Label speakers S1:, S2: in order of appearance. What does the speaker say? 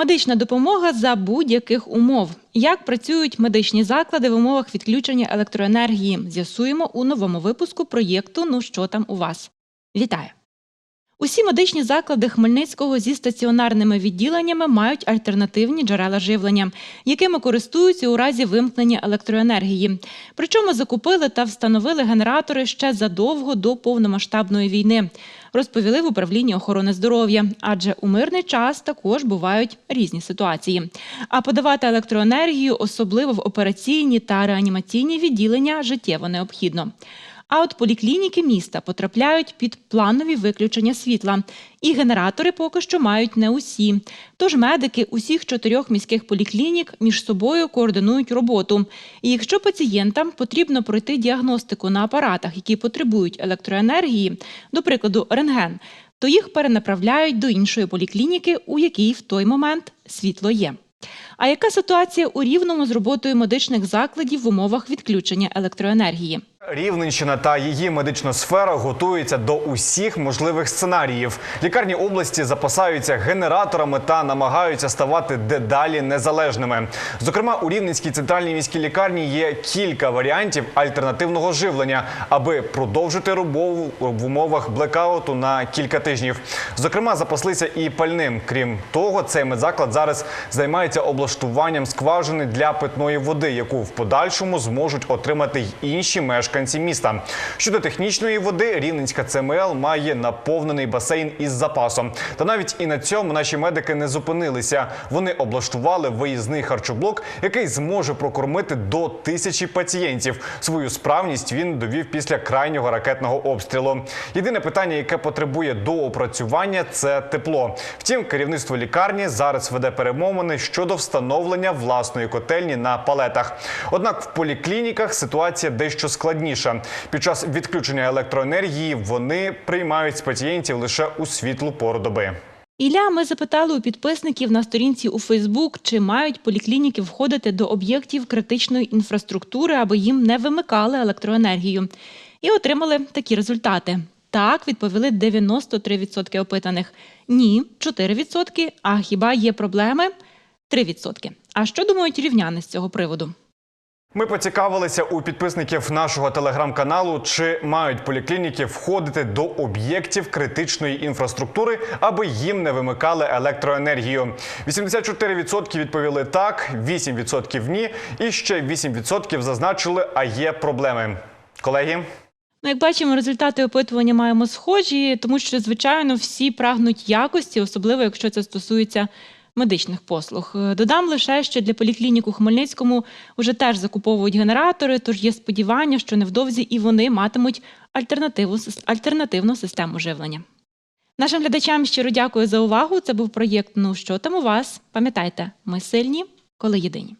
S1: Медична допомога за будь-яких умов. Як працюють медичні заклади в умовах відключення електроенергії? З'ясуємо у новому випуску проєкту Ну що там у вас? Вітаю! Усі медичні заклади Хмельницького зі стаціонарними відділеннями мають альтернативні джерела живлення, якими користуються у разі вимкнення електроенергії. Причому закупили та встановили генератори ще задовго до повномасштабної війни. Розповіли в управлінні охорони здоров'я, адже у мирний час також бувають різні ситуації. А подавати електроенергію, особливо в операційні та реанімаційні відділення, життєво необхідно. А от поліклініки міста потрапляють під планові виключення світла, і генератори поки що мають не усі. Тож медики усіх чотирьох міських поліклінік між собою координують роботу. І якщо пацієнтам потрібно пройти діагностику на апаратах, які потребують електроенергії, до прикладу, рентген, то їх перенаправляють до іншої поліклініки, у якій в той момент світло є. А яка ситуація у рівному з роботою медичних закладів в умовах відключення електроенергії?
S2: Рівненщина та її медична сфера готуються до усіх можливих сценаріїв. Лікарні області запасаються генераторами та намагаються ставати дедалі незалежними. Зокрема, у Рівненській центральній міській лікарні є кілька варіантів альтернативного живлення, аби продовжити роботу в умовах блекауту на кілька тижнів. Зокрема, запаслися і пальним. Крім того, цей медзаклад зараз займається облаштуванням скважини для питної води, яку в подальшому зможуть отримати й інші мешканці міста. Щодо технічної води, Рівненська ЦМЛ має наповнений басейн із запасом. Та навіть і на цьому наші медики не зупинилися. Вони облаштували виїзний харчоблок, який зможе прокормити до тисячі пацієнтів. Свою справність він довів після крайнього ракетного обстрілу. Єдине питання, яке потребує доопрацювання, це тепло. Втім, керівництво лікарні зараз веде перемовини щодо встановлення власної котельні на палетах. Однак в поліклініках ситуація дещо складніша. Під час відключення електроенергії вони приймають з пацієнтів лише у світлу пору доби.
S1: Ілля, ми запитали у підписників на сторінці у Фейсбук, чи мають поліклініки входити до об'єктів критичної інфраструктури, аби їм не вимикали електроенергію. І отримали такі результати. Так, відповіли 93% опитаних. Ні, 4%. А хіба є проблеми? 3%. А що думають рівняни з цього приводу?
S2: Ми поцікавилися у підписників нашого телеграм-каналу, чи мають поліклініки входити до об'єктів критичної інфраструктури, аби їм не вимикали електроенергію. 84% відповіли так, 8% ні, і ще 8% зазначили, а є проблеми. Колеги.
S1: Ну, як бачимо, результати опитування маємо схожі, тому що, звичайно, всі прагнуть якості, особливо якщо це стосується медичних послуг. Е, Додам лише, що для поліклінік у Хмельницькому вже теж закуповують генератори, тож є сподівання, що невдовзі і вони матимуть альтернативу, альтернативну систему живлення. Нашим глядачам щиро дякую за увагу. Це був проєкт Ну що там у вас? Пам'ятайте, ми сильні, коли єдині.